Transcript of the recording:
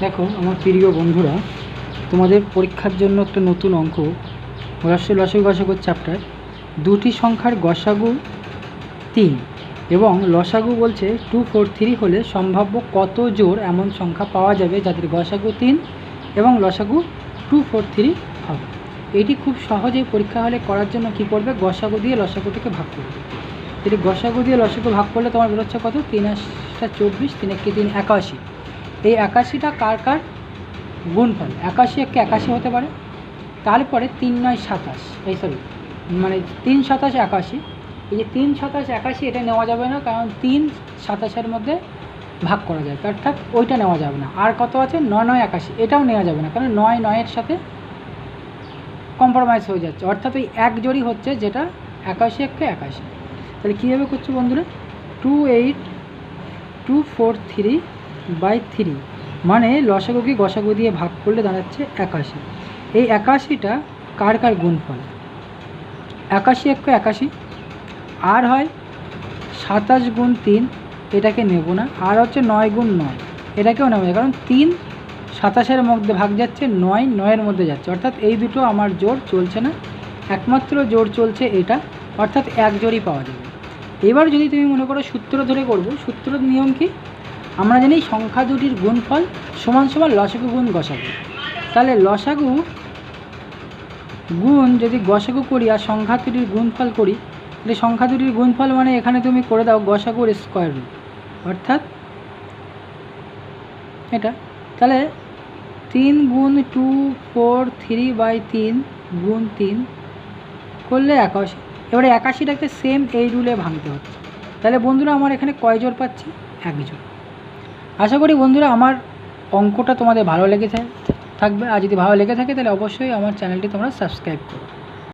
দেখো, আমার প্রিয় বন্ধুরা, তোমাদের পরীক্ষার জন্য একটা নতুন অঙ্ক। রস্য লসগু গসাগুর চ্যাপ্টার দুটি সংখ্যার গসাগু তিন এবং লসাগু বলছে টু ফোর থ্রি হলে সম্ভাব্য কত জোর এমন সংখ্যা পাওয়া যাবে যাদের গসাগু তিন এবং লসাগু টু ফোর থ্রি হবে? এটি খুব সহজেই পরীক্ষা হলে করার জন্য কি করবে? গসাগু দিয়ে লসাগুটিকে ভাগ করবে। যদি গসাগু দিয়ে লসাগু ভাগ করলে তোমার বেরোচ্ছে কত? তিন আটটা চব্বিশ, তিন একটি তিন একাশি। এই একাশিটা কার কার? গুণফল। একাশি একে একাশি হতে পারে। তারপরে তিন নয় সাতাশ। এই সরি মানে তিন সাতাশ একাশি। এই যে তিন সাতাশ একাশি এটা নেওয়া যাবে না, কারণ তিন সাতাশের মধ্যে ভাগ করা যায়। অর্থাৎ ওইটা নেওয়া যাবে না। আর কত আছে? নয় নয় একাশি। এটাও নেওয়া যাবে না, কারণ নয় নয়ের সাথে কম্প্রোমাইজ হয়ে যাচ্ছে। অর্থাৎ ওই এক জোড়ই হচ্ছে, যেটা একাশি একে একাশি। তাহলে কীভাবে করছ বন্ধুরা? Two eight two four three by three মানে লসাগুকে গসাগু দিয়ে ভাগ করলে দাঁড়াচ্ছে একাশি। এই একাশিটা কার কার গুণফল? একাশি এক একাশি। আর হয় সাতাশ গুণ তিন, এটাকে নেব না। আর হচ্ছে নয় গুণ নয়, এটাকেও নেব কারণ তিন সাতাশের মধ্যে ভাগ যাচ্ছে, নয় নয়ের মধ্যে যাচ্ছে। অর্থাৎ এই দুটো আমার জোর চলছে না, একমাত্র জোর চলছে এটা, অর্থাৎ এক জোরই পাওয়া যাবে। এবার যদি তুমি মনে করো সূত্র ধরে করব সূত্রের নিয়ম কি? আমরা জানি সংখ্যা দুটির গুণফল সমান সমান লসাগু গুণ গসাগু। তাহলে লসাগু গুণ যদি গসাগু করি আর সংখ্যা দুটির গুণফল করি, তাহলে সংখ্যা দুটির গুণফল মানে এখানে তুমি করে দাও গসাগুর স্কোয়ার রুট। অর্থাৎ এটা। তাহলে তিন গুণ টু ফোর থ্রি বাই তিন গুণ তিন করলে একাশি। এবারে একাশিটাকে সেম এই রুলে ভাঙতে হচ্ছে। তাহলে বন্ধুরা আমার এখানে কয় জোর পাচ্ছি? এক জোর আশা করি বন্ধুরা আমার অঙ্কটা তোমাদের ভালো লেগেছে, থাকবে। আর যদি ভালো লেগে থাকে তাহলে অবশ্যই আমার চ্যানেলটি তোমরা সাবস্ক্রাইব করো।